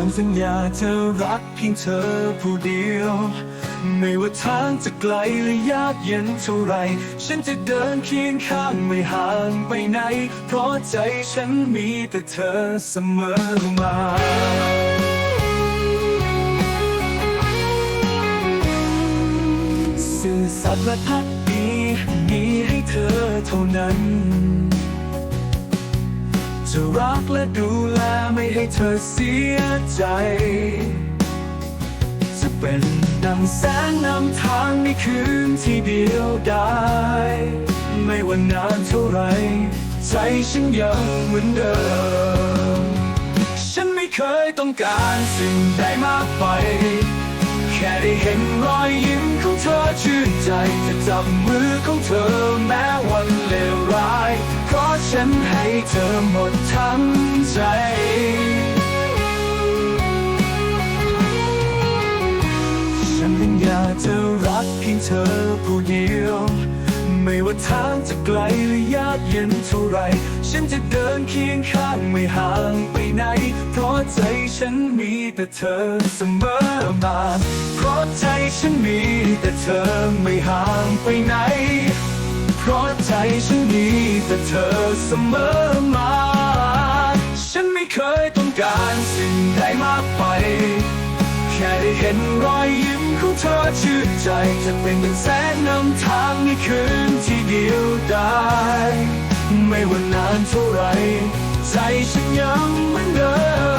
ฉันสัญญาจะรักเพียงเธอผู้เดียว ไม่ว่าทางจะไกลหรือยากเย็นเท่าไร ฉันจะเดินเคียงข้างไม่ห่างไปไหน เพราะใจฉันมีแต่เธอเสมอมาสื่อสัตย์และพักดีมีให้เธอเท่านั้น จะรักและดูแลไม่ให้เธอเสียใจ จะเป็นดังแสงนำทางในคืนที่เดียวได้ ไม่ว่านานเท่าไร ใจฉันยังเหมือนเดิม ฉันไม่เคยต้องการสิ่งใดมากไป แค่ได้เห็นรอยยิ้มของเธอชื่นใจจะจับมือของเธอแม้วัน ฉันให้เธอหมดทั้งใจฉันยังอยากจะรักเพียงเธอผู้เดียว ไม่ว่าทางจะไกลหรือยากเย็นเท่าไร ฉันจะเดินเคียงข้างไม่ห่างไปไหน เพราะใจฉันมีแต่เธอเสมอมา เพราะใจฉันมีแต่เธอไม่ห่างไปไหน เพราะใจฉันมีแต่เธอเสมอมา ฉันไม่เคยต้องการสิ่งใดมากไป แค่ได้เห็นรอยยิ้มของเธอชื่นใจจะเป็นแสงนำทางในคืนที่เดียวได้ไม่ว่านานเท่าไร ใจฉันยังเหมือนเดิม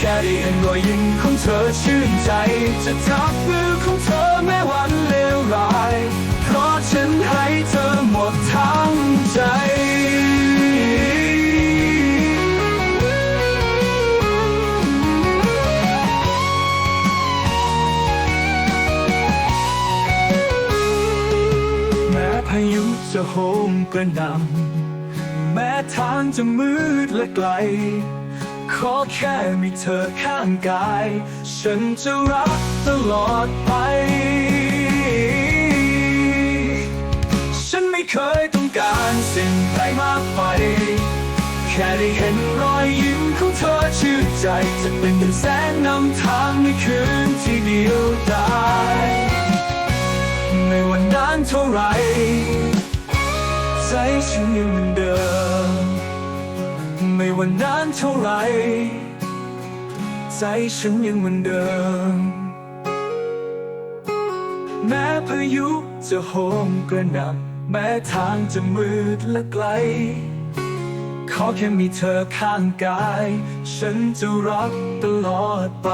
แค่ได้เห็นรอยยิ้มของเธอชื่นใจ จะจับมือของเธอแม้วันเลวร้าย เพราะฉันให้เธอหมดทั้งใจแม้พายุจะโหมกระหน่ำแม้ทางจะมืดและไกล ขอแค่มีเธอข้างกาย ฉันจะรักตลอดไป ฉันไม่เคยต้องการสิ่งใดมากไป แค่ได้เห็นรอยยิ้มของเธอชื่นใจ จะเป็นแสงนำทางในคืนที่เดียวด้ไม่ว่านานเท่าไร ใจฉันยังเหมือนเดิม ไม่ว่านานเท่าไร ใจฉันยังเหมือนเดิม แม้พายุจะโหมกระหน่ำแม้ทางจะมืดและไกล ขอแค่มีเธอข้างกาย ฉันจะรักตลอดไป